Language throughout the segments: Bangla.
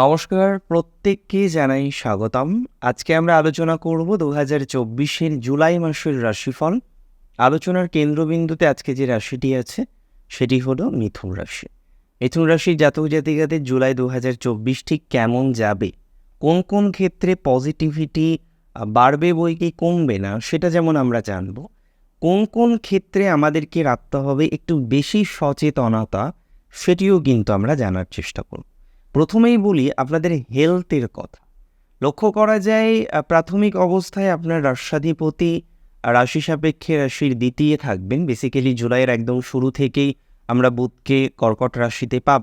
নমস্কার, প্রত্যেককে জানাই স্বাগতম। আজকে আমরা আলোচনা করব দু হাজার চব্বিশের জুলাই মাসের রাশিফল। আলোচনার কেন্দ্রবিন্দুতে আজকে যে রাশিটি আছে, সেটি হলো মিথুন রাশি। মিথুন রাশির জাতক জাতিকাদের জুলাই দু হাজার চব্বিশ ঠিক কেমন যাবে? কোন কোন ক্ষেত্রে পজিটিভিটি বাড়বে বই কি কমবে না, সেটা যেমন আমরা জানব। কোন কোন ক্ষেত্রে আমাদেরকে রাখতে হবে একটু বেশি সচেতনতা, সেটিও কিন্তু আমরা জানার চেষ্টা করব। প্রথমেই বলি আপনাদের হেলথের কথা। লক্ষ্য করা যায় প্রাথমিক অবস্থায় আপনার রাষ্ট্রাধিপতি রাশি সাপেক্ষে রাশির দ্বিতীয় থাকবেন। বেসিক্যালি জুলাইয়ের একদম শুরু থেকেই আমরা বুধকে কর্কট রাশিতে পাব।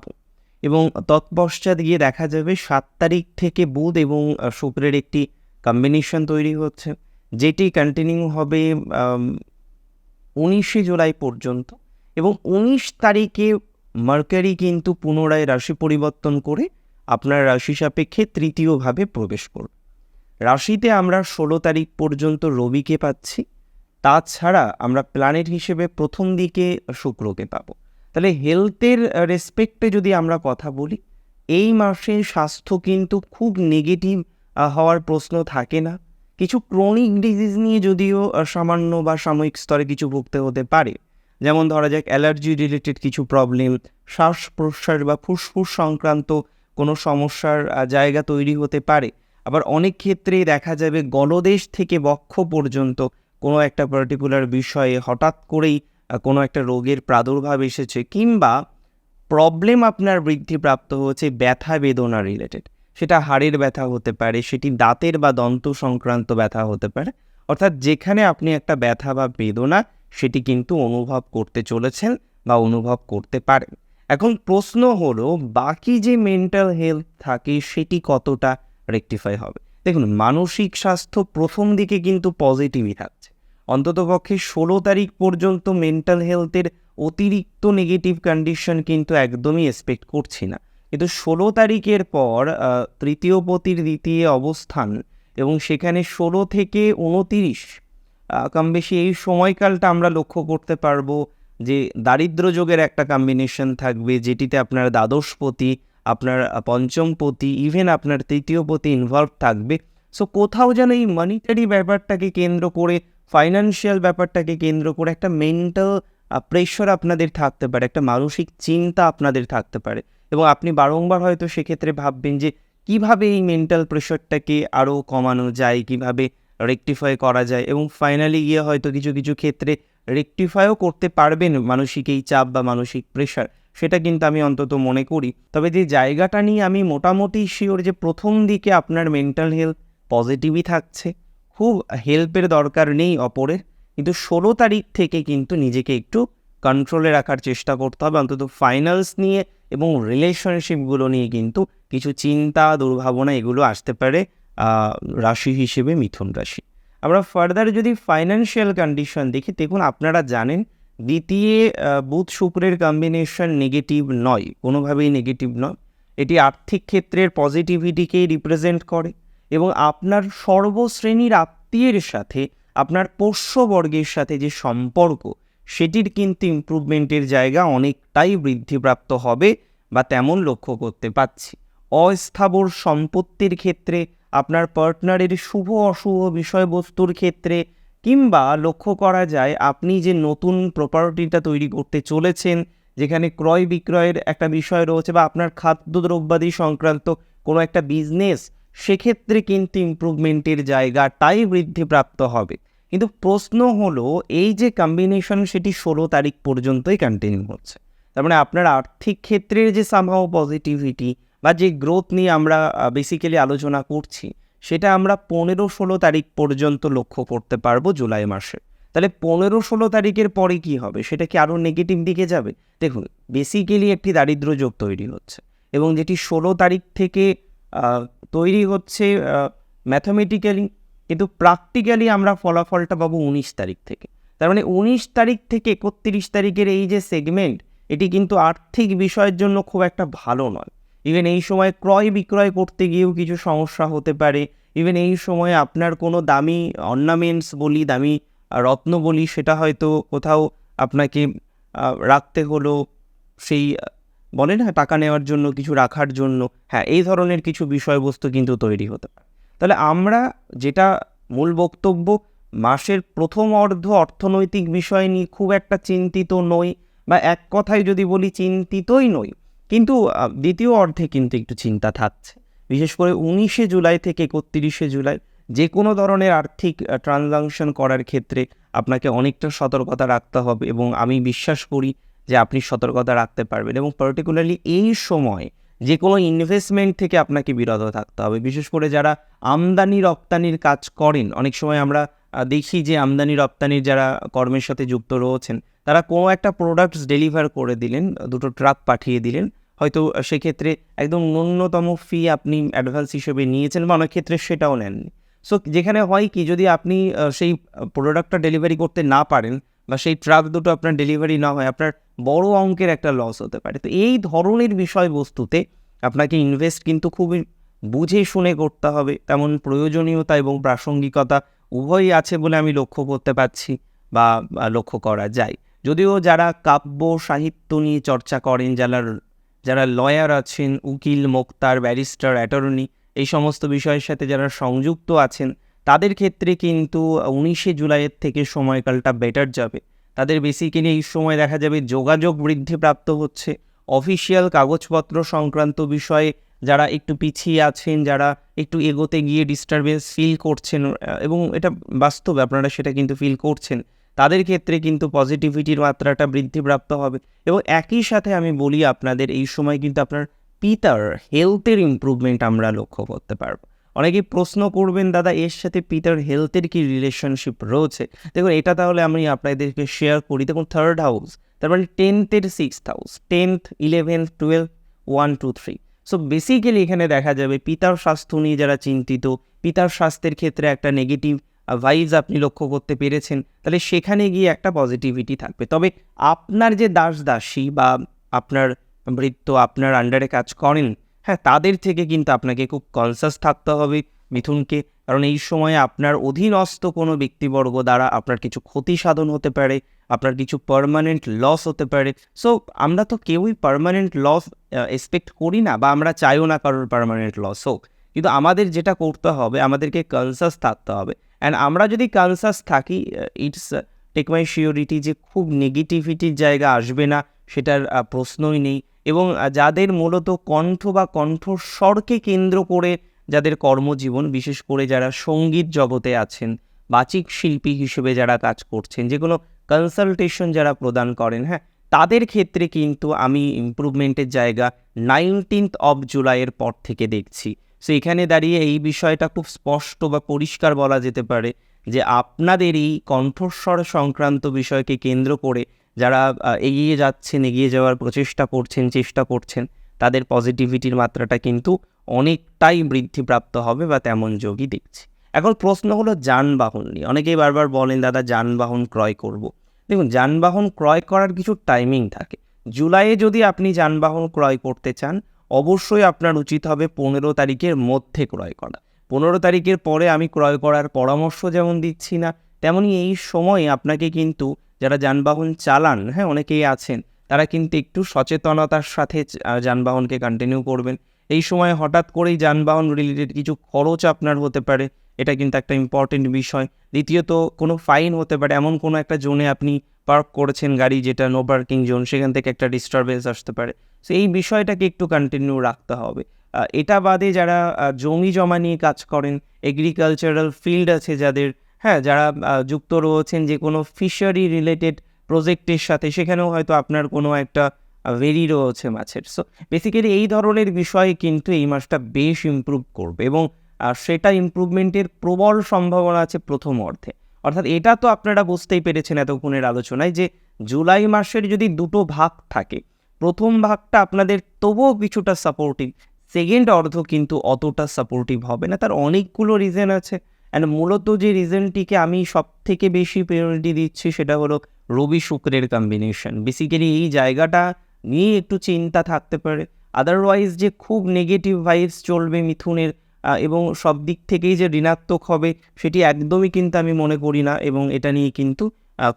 এবং তৎপশ্চাৎ গিয়ে দেখা যাবে সাত তারিখ থেকে বুধ এবং শুক্রের একটি কম্বিনেশন তৈরি হচ্ছে, যেটি কন্টিনিউ হবে উনিশে জুলাই পর্যন্ত। এবং উনিশ তারিখে মার্কারি কিন্তু পুনরায় রাশি পরিবর্তন করে আপনার রাশি সাপেক্ষে তৃতীয়ভাবে প্রবেশ করবে। রাশিতে আমরা ষোলো তারিখ পর্যন্ত রবিকে পাচ্ছি। তাছাড়া আমরা প্ল্যানেট হিসেবে প্রথম দিকে শুক্রকে পাবো। তাহলে হেলথের রেসপেক্টে যদি আমরা কথা বলি, এই মাসে স্বাস্থ্য কিন্তু খুব নেগেটিভ হওয়ার প্রশ্ন থাকে না। কিছু ক্রনিক ডিজিজ নিয়ে যদিও সামান্য বা সাময়িক স্তরে কিছু ভুগতে হতে পারে। যেমন ধরা যাক অ্যালার্জি রিলেটেড কিছু প্রবলেম শ্বাস প্রশ্বাস বা ফুসফুস সংক্রান্ত কোনো সমস্যার জায়গা তৈরি হতে পারে। আবার অনেক ক্ষেত্রেই দেখা যাবে গলদেশ থেকে বক্ষ পর্যন্ত কোনো একটা পার্টিকুলার বিষয়ে হঠাৎ করেই কোনো একটা রোগের প্রাদুর্ভাব এসেছে কিংবা প্রবলেম আপনার বৃদ্ধিপ্রাপ্ত হচ্ছে ব্যথা বেদনা রিলেটেড সেটা হাড়ের ব্যথা হতে পারে, সেটি দাঁতের বা দন্ত সংক্রান্ত ব্যথা হতে পারে। অর্থাৎ যেখানে আপনি একটা ব্যথা বা বেদনা সেটি কিন্তু অনুভব করতে চলেছেন বা অনুভব করতে পারেন। এখন প্রশ্ন হলো, বাকি যে মেন্টাল হেলথ থাকে সেটি কতটা রেকটিফাই হবে? দেখুন, মানসিক স্বাস্থ্য প্রথম দিকে কিন্তু পজিটিভই থাকছে। অন্ততপক্ষে ষোলো তারিখ পর্যন্ত মেন্টাল হেলথের অতিরিক্ত নেগেটিভ কন্ডিশন কিন্তু একদমই এক্সপেক্ট করছি না। কিন্তু ষোলো তারিখের পর তৃতীয় পতির দ্বিতীয় অবস্থান এবং সেখানে ষোলো থেকে উনতিরিশ কম বেশি এই সময়কালটা আমরা লক্ষ্য করতে পারব যে দারিদ্র যোগের একটা কম্বিনেশন থাকবে, যেটিতে আপনার দ্বাদশপতি, আপনার পঞ্চমপতি ইভেন আপনার তৃতীয়পতি ইনভলভ থাকবে। সো কোথাও যেন এই মনিটারি ব্যাপারটাকে কেন্দ্র করে ফাইন্যান্সিয়াল ব্যাপারটাকে কেন্দ্র করে একটা মেন্টাল প্রেশার আপনাদের থাকতে পারে, একটা মানসিক চিন্তা আপনাদের থাকতে পারে। এবং আপনি বারংবার হয়তো সেক্ষেত্রে ভাববেন যে, কীভাবে এই মেন্টাল প্রেশারটাকে আরও কমানো যায়, কীভাবে রেকটিফাই করা যায় এবং ফাইনালি গিয়ে হয়তো কিছু কিছু ক্ষেত্রে রেকটিফাইও করতে পারবেন মানসিক এই চাপ বা মানসিক প্রেশার সেটা কিন্তু আমি অন্তত মনে করি। তবে যে জায়গাটা নিয়ে আমি মোটামুটি শিওর যে প্রথম দিকে আপনার মেন্টাল হেলথ পজিটিভই থাকছে, খুব হেল্পের দরকার নেই অপরের, কিন্তু ষোলো তারিখ থেকে কিন্তু নিজেকে একটু কন্ট্রোলে রাখার চেষ্টা করতে হবে। অন্তত ফাইনালস নিয়ে এবং রিলেশনশিপগুলো নিয়ে কিন্তু কিছু চিন্তা, দুর্ভাবনা এগুলো আসতে পারে। রাশি হিসেবে মিথুন রাশি। আমরা ফার্দার যদি ফাইন্যান্সিয়াল কন্ডিশন দেখি, দেখুন আপনারা জানেন, দ্বিতীয় বুধ শুক্রের কম্বিনেশন নেগেটিভ নয়, কোনোভাবেই নেগেটিভ নয়। এটি আর্থিক ক্ষেত্রের পজিটিভিটিকেই রিপ্রেজেন্ট করে এবং আপনার সর্বশ্রেণীর আত্মীয়ের সাথে, আপনার পোষ্যবর্গের সাথে যে সম্পর্ক, সেটির কিন্তু ইমপ্রুভমেন্টের জায়গা অনেকটাই বৃদ্ধিপ্রাপ্ত হবে বা তেমন লক্ষ্য করতে পাচ্ছি অস্থাবর সম্পত্তির ক্ষেত্রে আপনার পার্টনারের শুভ অশুভ বিষয়বস্তুর ক্ষেত্রে কিংবা লক্ষ্য করা যায় আপনি যে নতুন প্রপার্টিটা তৈরি করতে চলেছেন, যেখানে ক্রয় বিক্রয়ের একটা বিষয় রয়েছে বা আপনার খাদ্যদ্রব্যাদি সংক্রান্ত কোনো একটা বিজনেস সেক্ষেত্রে কিন্তু ইমপ্রুভমেন্টের জায়গাটাই বৃদ্ধিপ্রাপ্ত হবে। কিন্তু প্রশ্ন হলো, এই যে কম্বিনেশন সেটি ষোলো তারিখ পর্যন্তই কন্টিনিউ হচ্ছে। তার মানে আপনার আর্থিক ক্ষেত্রের যে সামহাও পজিটিভিটি বা যে গ্রোথ নিয়ে আমরা বেসিক্যালি আলোচনা করছি, সেটা আমরা পনেরো ষোলো তারিখ পর্যন্ত লক্ষ্য করতে পারব জুলাই মাসে। তাহলে পনেরো ষোলো তারিখের পরে কি হবে? সেটা কি আরও নেগেটিভ দিকে যাবে? দেখুন বেসিক্যালি একটি দারিদ্র যোগ তৈরি হচ্ছে এবং যেটি ষোলো তারিখ থেকে তৈরি হচ্ছে ম্যাথামেটিক্যালি কিন্তু প্র্যাকটিক্যালি আমরা ফলাফলটা পাবো উনিশ তারিখ থেকে। তার মানে উনিশ তারিখ থেকে একত্রিশ তারিখের এই যে সেগমেন্ট এটি কিন্তু আর্থিক বিষয়ের জন্য খুব একটা ভালো নয়। ইভেন এই সময় ক্রয় বিক্রয় করতে গিয়েও কিছু সমস্যা হতে পারে। ইভেন এই সময় আপনার কোনো দামি অর্নামেন্টস বলি, দামি রত্ন বলি, সেটা হয়তো কোথাও আপনাকে রাখতে হলো সেই, বলে না, টাকা নেওয়ার জন্য, কিছু রাখার জন্য। হ্যাঁ এই ধরনের কিছু বিষয়বস্তু কিন্তু তৈরি হতে পারে। তাহলে আমরা যেটা মূল বক্তব্য, মাসের প্রথম অর্ধ অর্থনৈতিক বিষয় নিয়ে খুব একটা চিন্তিত নই, বা এক কথায় যদি বলি চিন্তিতই নই কিন্তু দ্বিতীয় অর্ধে কিন্তু একটু চিন্তা থাকছে। বিশেষ করে উনিশে জুলাই থেকে একত্রিশে জুলাই যে কোনো ধরনের আর্থিক ট্রানজাকশন করার ক্ষেত্রে আপনাকে অনেকটা সতর্কতা রাখতে হবে এবং আমি বিশ্বাস করি যে আপনি সতর্কতা রাখতে পারবেন এবং পার্টিকুলারলি এই সময় যে কোনো ইনভেস্টমেন্ট থেকে আপনাকে বিরত থাকতে হবে। বিশেষ করে যারা আমদানি রপ্তানির কাজ করেন, অনেক সময় আমরা দেখি যে আমদানি রপ্তানির যারা কর্মের সাথে যুক্ত রয়েছেন তারা কোনো একটা প্রোডাক্টস ডেলিভার করে দিলেন, দুটো ট্রাক পাঠিয়ে দিলেন। হয়তো সেক্ষেত্রে একদম ন্যূনতম ফি আপনি অ্যাডভান্স হিসেবে নিয়েছেন বা অনেক ক্ষেত্রে সেটাও নেননি। সো যেখানে হয় কি, যদি আপনি সেই প্রোডাক্টটা ডেলিভারি করতে না পারেন বা সেই ট্রাক দুটো আপনার ডেলিভারি না হয়, আপনার বড় অঙ্কের একটা লস হতে পারে। তো এই ধরনের বিষয়বস্তুতে আপনাকে ইনভেস্ট কিন্তু খুবই বুঝে শুনে করতে হবে। তেমন প্রয়োজনীয়তা এবং প্রাসঙ্গিকতা উভয়ই আছে বলে আমি লক্ষ্য করতে পারছি বা লক্ষ্য করা যায়। যদিও যারা কাব্য সাহিত্য নিয়ে চর্চা করেন, যারা যারা লয়ার আছেন, উকিল, মোক্তার, ব্যারিস্টার, অ্যাটর্নি, এই সমস্ত বিষয়ের সাথে যারা সংযুক্ত আছেন, তাদের ক্ষেত্রে কিন্তু উনিশে জুলাইয়ের থেকে সময়কালটা বেটার যাবে। তাদের বেসিক্যালি এই সময় দেখা যাবে যোগাযোগ বৃদ্ধিপ্রাপ্ত হচ্ছে। অফিসিয়াল কাগজপত্র সংক্রান্ত বিষয়ে যারা একটু পিছিয়ে আছেন, যারা একটু এগোতে গিয়ে ডিস্টারবেন্স ফিল করছেন, এবং এটা বাস্তব, আপনারা সেটা কিন্তু ফিল করছেন। তাদের ক্ষেত্রে কিন্তু পজিটিভিটির মাত্রাটা বৃদ্ধিপ্রাপ্ত হবে। এবং একই সাথে আমি বলি আপনাদের, এই সময় কিন্তু আপনার পিতার হেলথের ইমপ্রুভমেন্ট আমরা লক্ষ্য করতে পারব। অনেকেই প্রশ্ন করবেন, দাদা, এর সাথে পিতার হেলথের কি রিলেশনশিপ রয়েছে? দেখুন, এটা তাহলে আমি আপনাদেরকে শেয়ার করি। দেখুন থার্ড হাউস তার মানে টেন্থের sixth house tenth eleventh twelve one two three so basically এখানে দেখা যাবে, পিতার স্বাস্থ্য নিয়ে যারা চিন্তিত, পিতার স্বাস্থ্যের ক্ষেত্রে একটা নেগেটিভ ভাইবস আপনি লক্ষ্য করতে পেরেছেন, তাহলে সেখানে গিয়ে একটা পজিটিভিটি থাকবে। তবে আপনার যে দাস দাসী বা আপনার ভৃত্য আপনার আন্ডারে কাজ করেন হ্যাঁ তাদের থেকে কিন্তু আপনাকে খুব কনসাস থাকতে হবে মিথুনকে। কারণ এই সময়ে আপনার অধীনস্থ কোনো ব্যক্তিবর্গ দ্বারা আপনার কিছু ক্ষতি সাধন হতে পারে, আপনার কিছু পার্মানেন্ট লস হতে পারে। সো আমরা তো কেউই পার্মানেন্ট লস এক্সপেক্ট করি না বা আমরা চাইও না কারোর পার্মানেন্ট লস হোক। কিন্তু আমাদের যেটা করতে হবে, আমাদেরকে কনসাস থাকতে হবে। অ্যান্ড আমরা যদি কনসাস থাকি ইটস টেক মাই শিওরিটি যে খুব নেগেটিভিটির জায়গা আসবে না, সেটার প্রশ্নই নেই। এবং যাদের মূলত কণ্ঠ বা কণ্ঠস্বরকে কেন্দ্র করে যাদের কর্মজীবন, বিশেষ করে যারা সংগীত জগতে আছেন, বাচিক শিল্পী হিসেবে যারা কাজ করছেন, যে কোনো কনসালটেশন যারা প্রদান করেন হ্যাঁ তাদের ক্ষেত্রে কিন্তু আমি ইমপ্রুভমেন্টের জায়গা নাইনটিন্থ অফ জুলাইয়ের পর থেকে দেখছি। সো এখানে দাঁড়িয়ে এই বিষয়টা খুব স্পষ্ট বা পরিষ্কার বলা যেতে পারে যে আপনাদের এই কণ্ঠস্বর সংক্রান্ত বিষয়কে কেন্দ্র করে যারা এগিয়ে যাচ্ছেন, এগিয়ে যাওয়ার প্রচেষ্টা করছেন, চেষ্টা করছেন, তাদের পজিটিভিটির মাত্রাটা কিন্তু অনেকটাই বৃদ্ধিপ্রাপ্ত হবে বা তেমন যোগই দেখছি। এখন প্রশ্ন হলো যানবাহন নিয়ে। অনেকেই বারবার বলেন, দাদা, যানবাহন ক্রয় করব। দেখুন, যানবাহন ক্রয় করার কিছু টাইমিং থাকে। জুলাইয়ে যদি আপনি যানবাহন ক্রয় করতে চান অবশ্যই আপনার উচিত হবে পনেরো তারিখের মধ্যে ক্রয় করা। পনেরো তারিখের পরে আমি ক্রয় করার পরামর্শ যেমন দিচ্ছি না তেমনই এই সময়ে আপনাকে কিন্তু যারা যানবাহন চালান হ্যাঁ অনেকেই আছেন, তারা কিন্তু একটু সচেতনতার সাথে যানবাহনকে কন্টিনিউ করবেন। এই সময় হঠাৎ করেই যানবাহন রিলেটেড কিছু খরচ আপনার হতে পারে, এটা কিন্তু একটা ইম্পর্টেন্ট বিষয়। দ্বিতীয়ত, কোনো ফাইন হতে পারে, এমন কোনো একটা জোনে আপনি পার্ক করেছেন গাড়ি যেটা নো পার্কিং জোন সেখান থেকে একটা ডিস্টারবেন্স আসতে পারে। সো এই বিষয়টাকে একটু কন্টিনিউ রাখতে হবে। এটা বাদে যারা জমি জমা নিয়ে কাজ করেন এগ্রিকালচারাল ফিল্ড আছে যাদের হ্যাঁ যারা যুক্ত রয়েছেন যে কোনো ফিশারি রিলেটেড প্রজেক্টের সাথে, সেখানেও হয়তো আপনার কোনো একটা ভেরি রয়েছে মাছের। সো বেসিক্যালি এই ধরনের বিষয়ে কিন্তু এই মাসটা বেশ ইমপ্রুভ করবে এবং সেটা ইমপ্রুভমেন্টের প্রবল সম্ভাবনা আছে প্রথম অর্ধে। অর্থাৎ এটা তো আপনারা বুঝতেই পেরেছেন এতক্ষণের আলোচনায় যে জুলাই মাসের যদি দুটো ভাগ থাকে, প্রথম ভাগটা আপনাদের তবুও কিছুটা সাপোর্টিভ সেকেন্ড অর্ধ কিন্তু অতটা সাপোর্টিভ হবে না। তার অনেকগুলো রিজন আছে অ্যান্ড মূলত যে রিজনটিকে আমি সব থেকে বেশি প্রায়োরিটি দিচ্ছি সেটা হলো রবি শুক্রের কম্বিনেশন বেসিক্যালি এই জায়গাটা নিয়ে একটু চিন্তা থাকতে পারে। আদারওয়াইজ যে খুব নেগেটিভ ভাইবস চলবে মিথুনের এবং সব দিক থেকেই যে ঋণাত্মক হবে সেটি একদমই কিন্তু আমি মনে করি না এবং এটা নিয়ে কিন্তু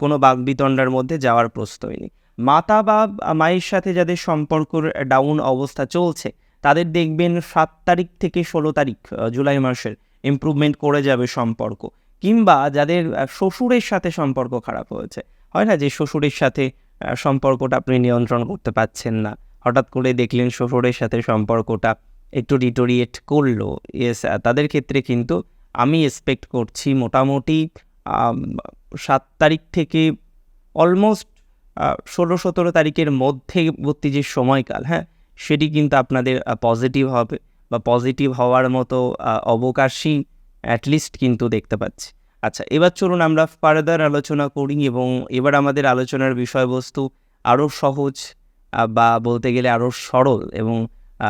কোনো বাগবিতণ্ডার মধ্যে যাওয়ার প্রশ্নই নেই। মাতা বা মায়ের সাথে যাদের সম্পর্কর ডাউন অবস্থা চলছে, তাদের দেখবেন সাত তারিখ থেকে ষোলো তারিখ জুলাই মাসের ইমপ্রুভমেন্ট করে যাবে সম্পর্ক। কিংবা যাদের শ্বশুরের সাথে সম্পর্ক খারাপ হয়েছে, হয় না যে শ্বশুরের সাথে সম্পর্কটা আপনি নিয়ন্ত্রণ করতে পারছেন না। হঠাৎ করে দেখলেন শ্বশুরের সাথে সম্পর্কটা একটু ডিটোরিয়েট করল। ইয়েস তাদের ক্ষেত্রে কিন্তু আমি এক্সপেক্ট করছি মোটামুটি সাত তারিখ থেকে অলমোস্ট ষোলো সতেরো তারিখের মধ্যবর্তী যে সময়কাল হ্যাঁ সেটি কিন্তু আপনাদের পজিটিভ হবে বা পজিটিভ হওয়ার মতো অবকাশই অ্যাটলিস্ট কিন্তু দেখতে পাচ্ছি। আচ্ছা এবার চলুন আমরা ফার্দার আলোচনা করি এবং এবার আমাদের আলোচনার বিষয়বস্তু আরও সহজ বা বলতে গেলে আরও সরল এবং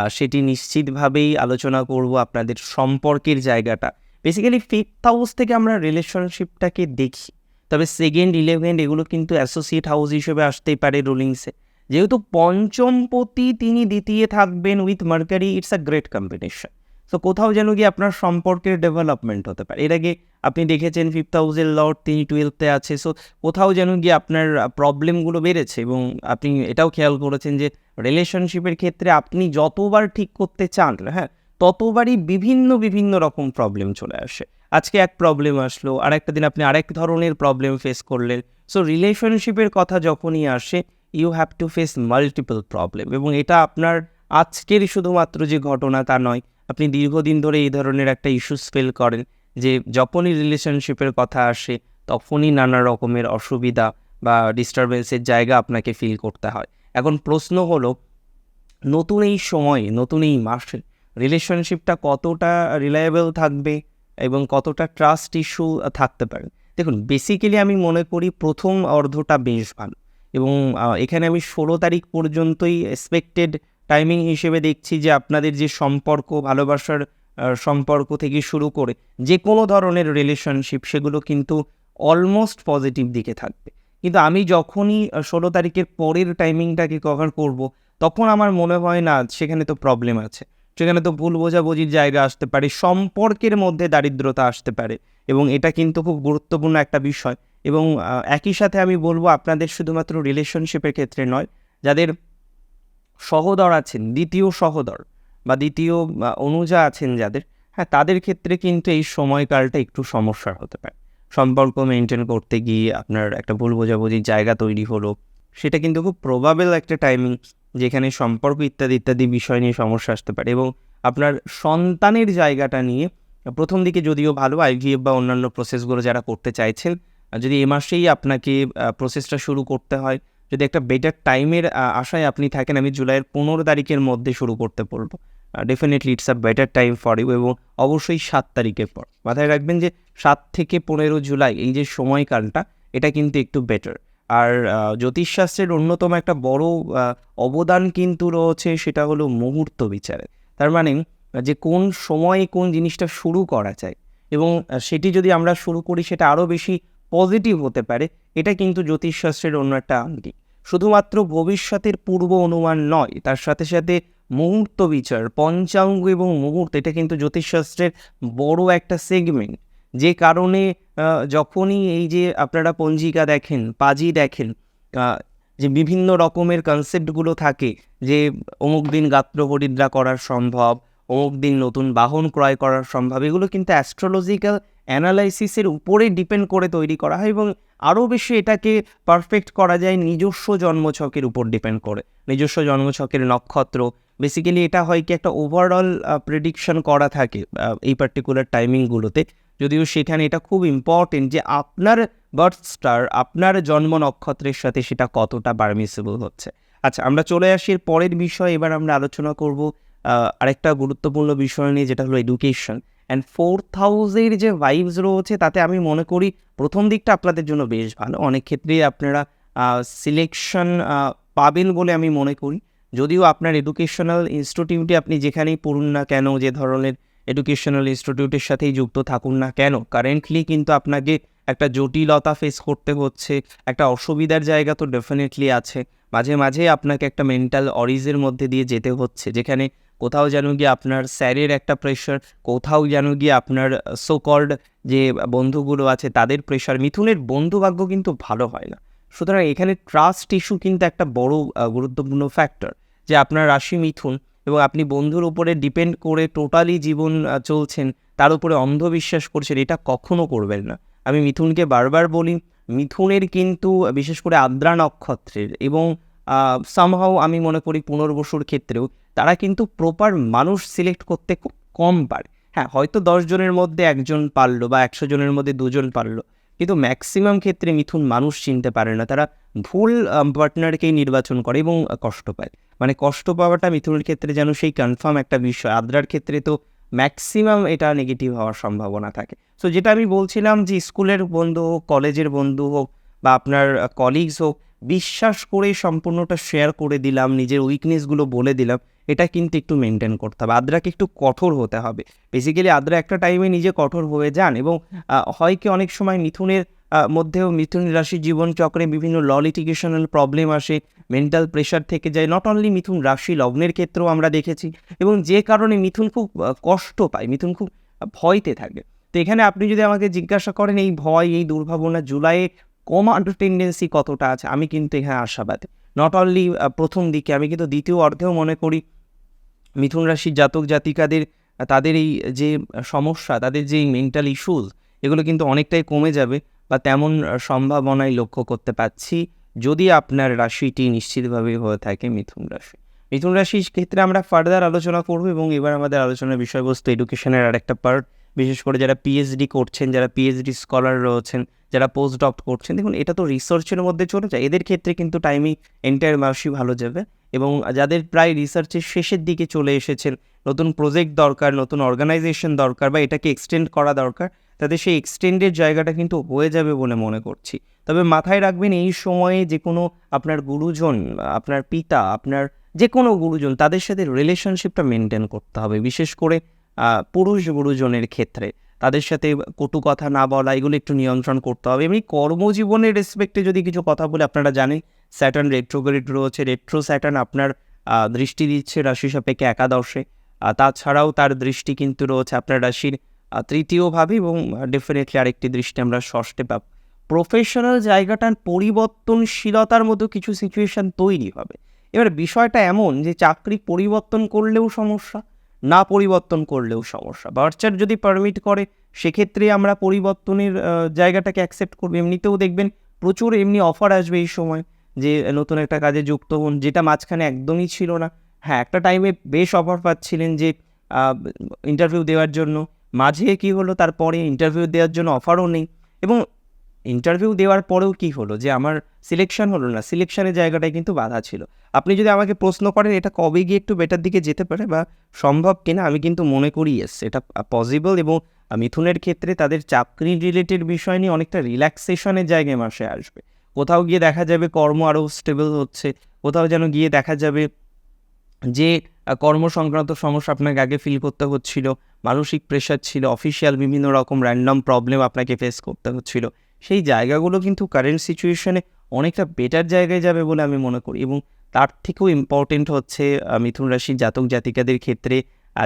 সেটি নিশ্চিতভাবেই আলোচনা করব আপনাদের সম্পর্কের জায়গাটা। বেসিক্যালি ফিফথ হাউস থেকে আমরা রিলেশনশিপটাকে দেখি। তবে সেকেন্ড ইলেভেন এগুলো কিন্তু অ্যাসোসিয়েট হাউস হিসেবে আসতেই পারে রুলিংসে যেহেতু পঞ্চমপতি তিনি দ্বিতীয় থাকবেন with Mercury it's a great combination তো কোথাও যেন গিয়ে আপনার সম্পর্কের ডেভেলপমেন্ট হতে পারে। এর আগে আপনি দেখেছেন ফিফথ হাউসের লর্ড তিনি টুয়েলভতে আছে। সো কোথাও যেন গিয়ে আপনার প্রবলেমগুলো বেড়েছে এবং আপনি এটাও খেয়াল করেছেন যে রিলেশনশিপের ক্ষেত্রে আপনি যতবার ঠিক করতে চান হ্যাঁ ততবারই বিভিন্ন বিভিন্ন রকম প্রবলেম চলে আসে। আজকে এক প্রবলেম আসলো আর একটা দিন আপনি আরেক ধরনের প্রবলেম ফেস করলেন। সো রিলেশনশিপের কথা যখনই আসে you have to face multiple problem এবং এটা আপনার আজকের শুধুমাত্র যে ঘটনা তা নয় আপনি দীর্ঘদিন ধরে এই ধরনের একটা ইস্যুস ফেল করেন যে যখনই রিলেশনশিপের কথা আসে, তখনই নানা রকমের অসুবিধা বা ডিস্টারবেন্সের জায়গা আপনাকে ফিল করতে হয়। এখন প্রশ্ন হলো, নতুন এই সময়ে, নতুন এই মাসে রিলেশনশিপটা কতটা রিলায়েবল থাকবে এবং কতটা ট্রাস্ট ইস্যু থাকতে পারে? দেখুন বেসিক্যালি আমি মনে করি প্রথম অর্ধটা বেশ ভালো এবং এখানে আমি ষোলো তারিখ পর্যন্তই এক্সপেক্টেড টাইমিং হিসেবে দেখছি যে আপনাদের যে সম্পর্ক, ভালোবাসার সম্পর্ক থেকে শুরু করে যে কোনো ধরনের রিলেশনশিপ সেগুলো কিন্তু অলমোস্ট পজিটিভ দিকে থাকবে। কিন্তু আমি যখনই ষোলো তারিখের পরের টাইমিংটাকে কভার করব, তখন আমার মনে হয় না সেখানে তো প্রবলেম আছে। সেখানে তো ভুল বোঝাবুঝির জায়গা আসতে পারে, সম্পর্কের মধ্যে দারিদ্রতা আসতে পারে এবং এটা কিন্তু খুব গুরুত্বপূর্ণ একটা বিষয় এবং একই সাথে আমি বলব আপনাদের শুধুমাত্র রিলেশনশিপের ক্ষেত্রে নয়, যাদের সহদর আছেন, দ্বিতীয় সহদর বা দ্বিতীয় অনুজা আছেন যাদের হ্যাঁ তাদের ক্ষেত্রে কিন্তু এই সময়কালটা একটু সমস্যার হতে পারে। সম্পর্ক মেনটেন করতে গিয়ে আপনার একটা ভুল বোঝাবুঝির জায়গা তৈরি হলো, সেটা কিন্তু খুব প্রবাবেল একটা টাইমিং যেখানে সম্পর্ক ইত্যাদি ইত্যাদি বিষয় নিয়ে সমস্যা আসতে পারে এবং আপনার সন্তানের জায়গাটা নিয়ে প্রথম দিকে যদিও ভালো আইভিএফ বা অন্যান্য প্রসেসগুলো যারা করতে চাইছেন, যদি এ মাসেই আপনাকে প্রসেসটা শুরু করতে হয় যদি একটা বেটার টাইমের আশায় আপনি থাকেন, আমি জুলাইয়ের পনেরো তারিখের মধ্যে শুরু করতে বলব। Definitely it's a better time for you এবং অবশ্যই সাত তারিখের পর। মাথায় রাখবেন যে সাত থেকে পনেরো জুলাই, এই যে সময়কালটা, এটা কিন্তু একটু বেটার আর জ্যোতিষশাস্ত্রের অন্যতম একটা বড় অবদান কিন্তু রয়েছে, সেটা হলো মুহূর্ত বিচারে। তার মানে যে কোন সময়ে কোন জিনিসটা শুরু করা যায় এবং সেটি যদি আমরা শুরু করি, সেটা আরও বেশি পজিটিভ হতে পারে, এটা কিন্তু জ্যোতিষশাস্ত্রের অন্য একটা আঙ্গিক শুধুমাত্র ভবিষ্যতের পূর্ব অনুমান নয়, তার সাথে সাথে মুহূর্ত বিচার, পঞ্চাঙ্গ এবং মুহূর্ত, এটা কিন্তু জ্যোতিষশাস্ত্রের বড় একটা সেগমেন্ট যে কারণে যখনই এই যে আপনারা পঞ্জিকা দেখেন, পাজি দেখেন যে বিভিন্ন রকমের কনসেপ্টগুলো থাকে, যে অমুক দিন গাত্র হরিদ্রা করা সম্ভব অমুক দিন নতুন বাহন ক্রয় করা সম্ভব, এগুলো কিন্তু অ্যাস্ট্রোলজিক্যাল অ্যানালাইসিসের উপরে ডিপেন্ড করে তৈরি করা হয় এবং আরও বেশি এটাকে পারফেক্ট করা যায় নিজস্ব জন্মছকের উপর ডিপেন্ড করে। নিজস্ব জন্মছকের নক্ষত্র বেসিক্যালি এটা হয় কি একটা ওভারঅল প্রেডিকশন করা থাকে এই পার্টিকুলার টাইমিংগুলোতে যদিও সেখানে এটা খুব ইম্পর্টেন্ট যে আপনার বার্থ স্টার আপনার জন্ম নক্ষত্রের সাথে সেটা কতটা পারমিসিবল হচ্ছে। আচ্ছা আমরা চলে আসি পরের বিষয়, এবার আমরা আলোচনা করব আরেকটা গুরুত্বপূর্ণ বিষয় নিয়ে যেটা হলো এডুকেশন অ্যান্ড ফোর্থ হাউসের যে ভাইবস রয়েছে, তাতে আমি মনে করি প্রথম দিকটা আপনাদের জন্য বেশ ভালো। অনেক ক্ষেত্রেই আপনারা সিলেকশন পাবেন বলে আমি মনে করি। যদিও আপনার এডুকেশনাল ইনস্টিটিউটে আপনি যেখানেই পড়ুন না কেন, যে ধরনের এডুকেশনাল ইনস্টিটিউটের সাথেই যুক্ত থাকুন না কেন কারেন্টলি কিন্তু আপনাকে একটা জটিলতা ফেস করতে হচ্ছে, একটা অসুবিধার জায়গা তো ডেফিনেটলি আছে। মাঝে মাঝে আপনাকে একটা মেন্টাল অরিজের মধ্যে দিয়ে যেতে হচ্ছে, যেখানে কোথাও যেন গিয়ে আপনার স্যারের একটা প্রেশার কোথাও যেন গিয়ে আপনার সো কল্ড যে বন্ধুগুলো আছে তাদের প্রেশার মিথুনের বন্ধু ভাগ্য কিন্তু ভালো হয় না। সুতরাং এখানে ট্রাস্ট ইস্যু কিন্তু একটা বড় গুরুত্বপূর্ণ ফ্যাক্টর যে আপনার রাশি মিথুন এবং আপনি বন্ধুর উপরে ডিপেন্ড করে টোটালি জীবন চলছেন, তার উপরে অন্ধবিশ্বাস করছেন, এটা কখনো করবেন না। আমি মিথুনকে বারবার বলি, মিথুনের কিন্তু, বিশেষ করে আদ্রা নক্ষত্রের এবং সামহাও আমি মনে করি পুনর্বসুর ক্ষেত্রেও তারা কিন্তু প্রপার মানুষ সিলেক্ট করতে খুব কম পারে। হ্যাঁ হয়তো জনের মধ্যে একজন পারল বা একশো জনের মধ্যে দুজন পারল, কিন্তু ম্যাক্সিমাম ক্ষেত্রে মিথুন মানুষ চিনতে পারে না। তারা ভুল পার্টনারকেই নির্বাচন করে এবং কষ্ট পায়। মানে কষ্ট পাওয়াটা মিথুনের ক্ষেত্রে যেন সেই কনফার্ম একটা বিষয়। আদ্রার ক্ষেত্রে তো ম্যাক্সিমাম এটা নেগেটিভ হওয়ার সম্ভাবনা থাকে। সো যেটা আমি বলছিলাম যে স্কুলের বন্ধু হোক, কলেজের বন্ধু হোক বা আপনার কলিগস হোক, বিশ্বাস করে সম্পূর্ণটা শেয়ার করে দিলাম, নিজের উইকনেসগুলো বলে দিলাম। এটা কিন্তু একটু মেনটেন করতে হবে। আদ্রাকে একটু কঠোর হতে হবে। বেসিক্যালি আদ্রা একটা টাইমে নিজে কঠোর হয়ে যান এবং হয় কি অনেক সময় মিথুনের মধ্যেও মিথুন রাশির জীবন চক্রে বিভিন্ন ল লিটিগেশনাল প্রবলেম আসে মেন্টাল প্রেশার থেকে যায়। নট অনলি মিথুন রাশি লগ্নের ক্ষেত্রেও আমরা দেখেছি এবং যে কারণে মিথুন খুব কষ্ট পায়, মিথুন খুব ভয়তে থাকে। তো এখানে আপনি যদি আমাকে জিজ্ঞাসা করেন এই ভয়, এই দুর্ভাবনা জুলাইয়ে কমার টেন্ডেন্সি কতটা আছে? আমি কিন্তু এখানে আশাবাদী। নট অনলি প্রথম দিকে, আমি কিন্তু দ্বিতীয় অর্ধেও মনে করি মিথুন রাশির জাতক জাতিকাদের, তাদের এই যে সমস্যা, তাদের যে মেন্টাল ইস্যুস এগুলো কিন্তু অনেকটাই কমে যাবে বা তেমন সম্ভাবনাই লক্ষ্য করতে পাচ্ছি যদি আপনার রাশিটি নিশ্চিতভাবে হয়ে থাকে মিথুন রাশি। মিথুন রাশির ক্ষেত্রে আমরা ফার্দার আলোচনা করব এবং এবার আমাদের আলোচনার বিষয়বস্তু এডুকেশনের আর একটা পার্ট বিশেষ করে যারা পিএইচডি করছেন, যারা পিএইচডি স্কলার রয়েছেন, যারা পোস্ট ডক্ট করছেন, দেখুন এটা তো রিসার্চের মধ্যে চলে যায়। এদের ক্ষেত্রে কিন্তু টাইমিং এন্টায়ার মাসই ভালো যাবে এবং যাদের প্রায় রিসার্চের শেষের দিকে চলে এসেছেন, নতুন প্রজেক্ট দরকার, নতুন অর্গানাইজেশন দরকার বা এটাকে এক্সটেন্ড করা দরকার, তাদের সেই এক্সটেন্ডের জায়গাটা কিন্তু হয়ে যাবে বলে মনে করছি। তবে মাথায় রাখবেন এই সময়ে যে কোনো আপনার গুরুজন, আপনার পিতা, আপনার যে কোনো গুরুজন, তাদের সাথে রিলেশনশিপটা মেনটেন করতে হবে। বিশেষ করে পুরুষ গুরুজনের ক্ষেত্রে। তাদের সাথে কটু কথা না বলা, এগুলো একটু নিয়ন্ত্রণ করতে হবে। এমনি কর্মজীবনের রেসপেক্টে যদি কিছু কথা বলে, আপনারা জানেন স্যাটার্ন রেট্রোগ্রেড রয়েছে। রেট্রো স্যাটার্ন আপনার দৃষ্টি দিচ্ছে রাশি সাপেক্ষে একাদশে। তাছাড়াও তার দৃষ্টি কিন্তু রয়েছে আপনার রাশির তৃতীয়ভাবে এবং ডেফিনেটলি আরেকটি দৃষ্টি আমরা ষষ্ঠে পাব। প্রফেশনাল জায়গাটার পরিবর্তনশীলতার মতো কিছু সিচুয়েশন তৈরি হবে। এবার বিষয়টা এমন যে, চাকরি পরিবর্তন করলেও সমস্যা না পরিবর্তন করলেও সমস্যা। বার্চার যদি পারমিট করে, সেক্ষেত্রে আমরা পরিবর্তনের জায়গাটাকে অ্যাকসেপ্ট করব। এমনিতেও দেখবেন প্রচুর এমনি অফার আসবে এই সময় যে নতুন একটা কাজে যুক্ত হন, যেটা মাঝখানে একদমই ছিল না। হ্যাঁ একটা টাইমে বেশ অফার পাচ্ছিলেন যে ইন্টারভিউ দেওয়ার জন্য। মাঝে কি হলো, তারপরে ইন্টারভিউ দেওয়ার জন্য অফারও নেই। এবং ইন্টারভিউ দেওয়ার পরেও কি হলো? যে আমার সিলেকশন হলো না সিলেকশনের জায়গাটায় কিন্তু বাধা ছিল। আপনি যদি আমাকে প্রশ্ন করেন, এটা কবে গিয়ে একটু বেটার দিকে যেতে পারে বা সম্ভব কিনা, আমি কিন্তু মনে করি এস এটা পসিবল এবং মিথুনের ক্ষেত্রে তাদের চাকরি রিলেটেড বিষয় নিয়ে অনেকটা রিল্যাক্সেশনের জায়গায় মাসে আসবে। কোথাও গিয়ে দেখা যাবে কর্ম আরও স্টেবল হচ্ছে, কোথাও যেন গিয়ে দেখা যাবে যে কর্ম সংক্রান্ত সমস্যা আপনাকে আগে ফিল করতে হচ্ছিল, মানসিক প্রেশার ছিল অফিসিয়াল বিভিন্ন রকম র্যান্ডম প্রবলেম আপনাকে ফেস করতে হচ্ছিল। সেই জায়গাগুলো কিন্তু কারেন্ট সিচুয়েশনে অনেকটা বেটার জায়গায় যাবে বলে আমি মনে করি এবং তার থেকেও ইম্পর্টেন্ট হচ্ছে মিথুন রাশির জাতক জাতিকাদের ক্ষেত্রে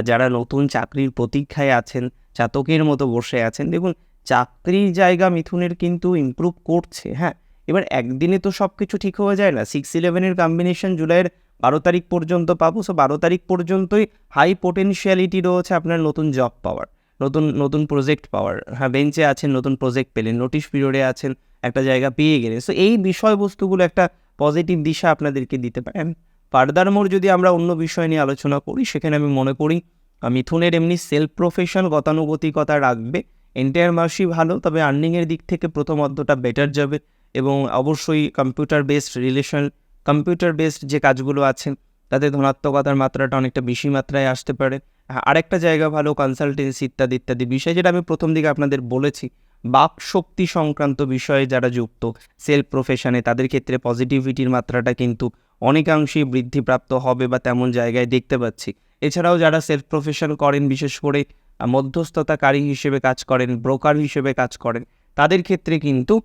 যারা নতুন চাকরির প্রতীক্ষায় আছেন, চাতকের মতো বসে আছেন। দেখুন, চাকরির জায়গা মিথুনের কিন্তু ইমপ্রুভ করছে হ্যাঁ? এবার একদিনে তো সব কিছু ঠিক হয়ে যায় না। সিক্স ইলেভেনের কম্বিনেশন জুলাইয়ের বারো তারিখ পর্যন্ত পাবো। সো বারো তারিখ পর্যন্তই হাই পোটেনশিয়ালিটি রয়েছে আপনার নতুন জব পাওয়ার। নতুন নতুন প্রজেক্ট পাওয়ার। হ্যাঁ বেঞ্চে আছেন, নতুন প্রজেক্ট পেলেন নোটিশ পিরিয়ডে আছেন, একটা জায়গা পেয়ে গেলেন। সো এই বিষয়বস্তুগুলো একটা পজিটিভ দিশা আপনাদেরকে দিতে পারে। ফার্দার মোর যদি আমরা অন্য বিষয় নিয়ে আলোচনা করি, সেখানে আমি মনে করি মিথুনের এমনি সেলফ প্রফেশন গতানুগতিকতা রাখবে। এন্টায়ার মাসই ভালো, তবে আর্নিংয়ের দিক থেকে প্রথম অর্ধটা বেটার যাবে। এবং অবশ্যই computer based relation computer based যে কাজগুলো আছে তাতে ধনাত্মকতার মাত্রাটা অনেকটা বেশি মাত্রায় আসতে পারে। আরেকটা জায়গা ভালো কনসালটেন্সি ইত্যাদি ইত্যাদি বিষয় যেটা আমি প্রথম দিকে আপনাদের বলেছি। বাক শক্তি সংক্রান্ত বিষয়ে যারা যুক্ত সেলফ প্রফেশনে তাদের ক্ষেত্রে পজিটিভিটির মাত্রাটা কিন্তু অনেকাংশেই বৃদ্ধিপ্রাপ্ত হবে বা তেমন জায়গায় দেখতে পাচ্ছি। এছাড়াও যারা সেলফ প্রফেশন করেন, বিশেষ করে মধ্যস্থতাকারী হিসেবে কাজ করেন ব্রোকার হিসেবে কাজ করেন, তাদের ক্ষেত্রে কিন্তু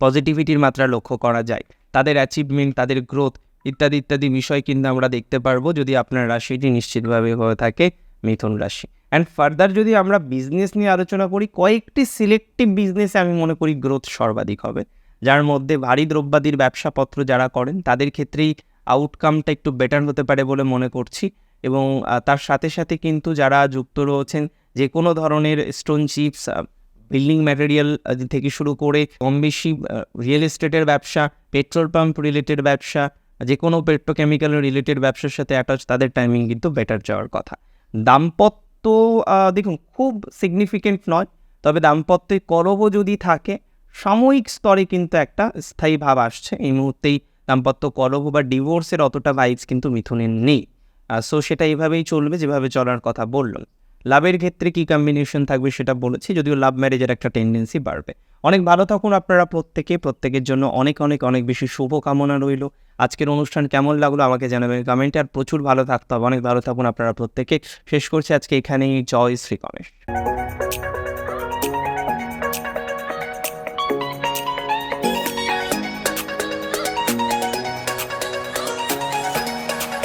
পজিটিভিটির মাত্রা লক্ষ্য করা যায়। তাদের অ্যাচিভমেন্ট তাদের গ্রোথ ইত্যাদি ইত্যাদি বিষয় কিন্তু আমরা দেখতে পারব যদি আপনার রাশিটি নিশ্চিতভাবে হয়ে থাকে মিথুন রাশি। অ্যান্ড ফার্দার যদি আমরা বিজনেস নিয়ে আলোচনা করি, কয়েকটি সিলেক্টিভ বিজনেসে আমি মনে করি গ্রোথ সর্বাধিক হবে। যার মধ্যে ভারী দ্রব্যাদির ব্যবসাপত্র যারা করেন, তাদের ক্ষেত্রেই আউটকামটা একটু বেটার হতে পারে বলে মনে করছি। এবং তার সাথে সাথে কিন্তু যারা যুক্ত রয়েছেন, যে কোনো ধরনের স্টোন চিপস বিল্ডিং ম্যাটেরিয়াল থেকে শুরু করে কম বেশি রিয়েল এস্টেটের ব্যবসা পেট্রোল পাম্প রিলেটেড ব্যবসা যে কোনো পেট্রোকেমিক্যাল রিলেটেড ব্যবসার সাথে অ্যাটাচ তাদের টাইমিং কিন্তু বেটার যাওয়ার কথা। দাম্পত্য দেখুন, খুব সিগনিফিকেন্ট নয়, তবে দাম্পত্যে কলহ যদি থাকে, সাময়িক স্তরে কিন্তু একটা স্থায়ী ভাব আসছে। এই মুহূর্তেই দাম্পত্য করব বা ডিভোর্সের অতটা ভাইবস কিন্তু মিথুনের নেই। সো সেটা এইভাবেই চলবে, যেভাবে চলার কথা বললাম। লাভের ক্ষেত্রে কি কম্বিনেশন থাকবে সেটা বলেছি, যদিও লাভ ম্যারেজের একটা টেন্ডেন্সি বাড়বে। অনেক ভালো থাকুন আপনারা প্রত্যেকে, প্রত্যেকের জন্য অনেক অনেক অনেক বেশি শুভ কামনা রইল। আজকের অনুষ্ঠান কেমন লাগল আমাকে জানাবেন কমেন্টে আর প্রচুর ভালো থাকতে হবে। অনেক ভালো থাকুন আপনারা প্রত্যেকে। শেষ করছি আজকে এখানেই। জয় শ্রী গণেশ।